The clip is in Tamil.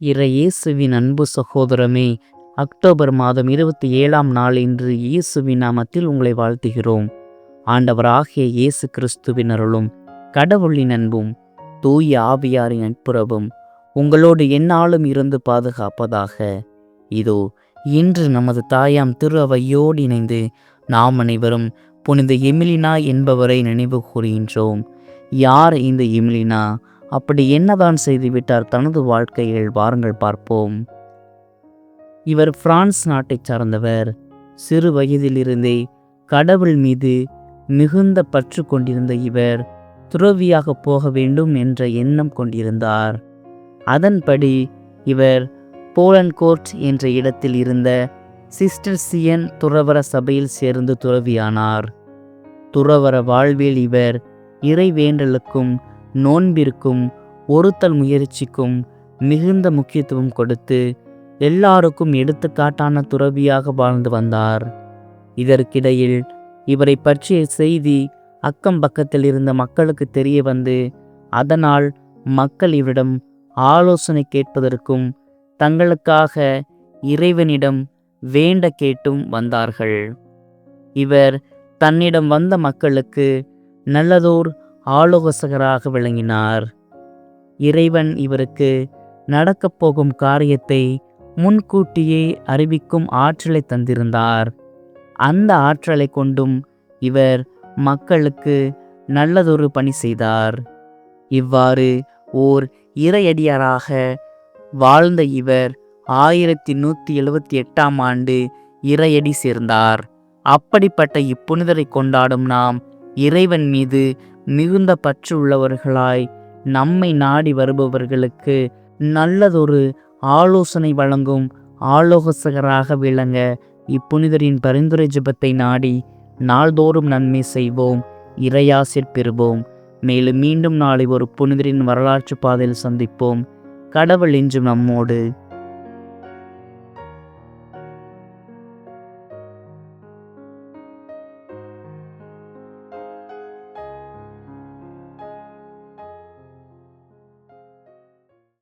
இறை இயேசுவின் அன்பு சகோதரமே அக்டோபர் மாதம் இருபத்தி ஏழாம் நாள் இன்று இயேசுவின் நாமத்தில் உங்களை வாழ்த்துகிறோம். ஆண்டவராகிய இயேசு கிறிஸ்துவின் அருளும் கடவுளின் அன்பும் தூய ஆவியாரின் நட்புறவும் உங்களோடு எந்நாளும் இருந்து பாதுகாப்பதாக. இதோ இன்று நமது தாயாம் திரு அவையோடு இணைந்து நாம் அனைவரும் புனித எமிலினா என்பவரை நினைவு கூறுகின்றோம். யார் இந்த எமிலினா? அப்படி என்னதான் செய்துவிட்டார் தனது வாழ்க்கையில்? வாருங்கள் பார்ப்போம். இவர் பிரான்ஸ் நாட்டைச் சார்ந்தவர். சிறு வயதிலிருந்தே கடவுள் மீது மிகுந்த பற்று கொண்டிருந்த இவர் துறவியாக போக வேண்டும் என்ற எண்ணம் கொண்டிருந்தார். அதன்படி இவர் போலன்கோர்ட் என்ற இடத்தில் இருந்த சிஸ்டர்சியன் துறவர சபையில் சேர்ந்து துறவியானார். துறவர வாழ்வில் இவர் இறைவேண்டலுக்கும் நோன்பிற்கும் ஒருத்தல் முயற்சிக்கும் மிகுந்த முக்கியத்துவம் கொடுத்து எல்லாருக்கும் எடுத்துக்காட்டான துறவியாக வாழ்ந்து வந்தார். இதற்கிடையில் இவரை பற்றிய செய்தி அக்கம் பக்கத்தில் இருந்த மக்களுக்கு தெரிய வந்து அதனால் மக்கள் இவரிடம் ஆலோசனை கேட்பதற்கும் தங்களுக்காக இறைவனிடம் வேண்ட கேட்டும் வந்தார்கள். இவர் தன்னிடம் வந்த மக்களுக்கு நல்லதோர் ஆலோசகராக விளங்கினார். இறைவன் இவருக்கு நடக்கப் போகும் காரியத்தை முன்கூட்டியே அறிவிக்கும் ஆற்றலை தந்திருந்தார். அந்த ஆற்றலை கொண்டும் இவர் மக்களுக்கு நல்லதொரு பணி செய்தார். இவ்வாறு ஓர் இறையடியாராக வாழ்ந்த இவர் ஆயிரத்தி நூற்றி எழுபத்தி எட்டாம் ஆண்டு இறையடி சேர்ந்தார். அப்படிப்பட்ட இப்புனிதரை கொண்டாடும் நாம் இறைவன் மீது மிகுந்த பற்று உள்ளவர்களாய் நம்மை நாடி வருபவர்களுக்கு நல்லதொரு ஆலோசனை வழங்கும் ஆலோசகராக விளங்க இப்புனிதரின் பரிந்துரை ஜபத்தை நாடி நாள்தோறும் நன்மை செய்வோம் இறையாசிர் பெறுவோம். மேலும் மீண்டும் நாளை ஒரு புனிதரின் வரலாற்று பாதையில் சந்திப்போம். கடவுள் இன்றும் நம்மோடு.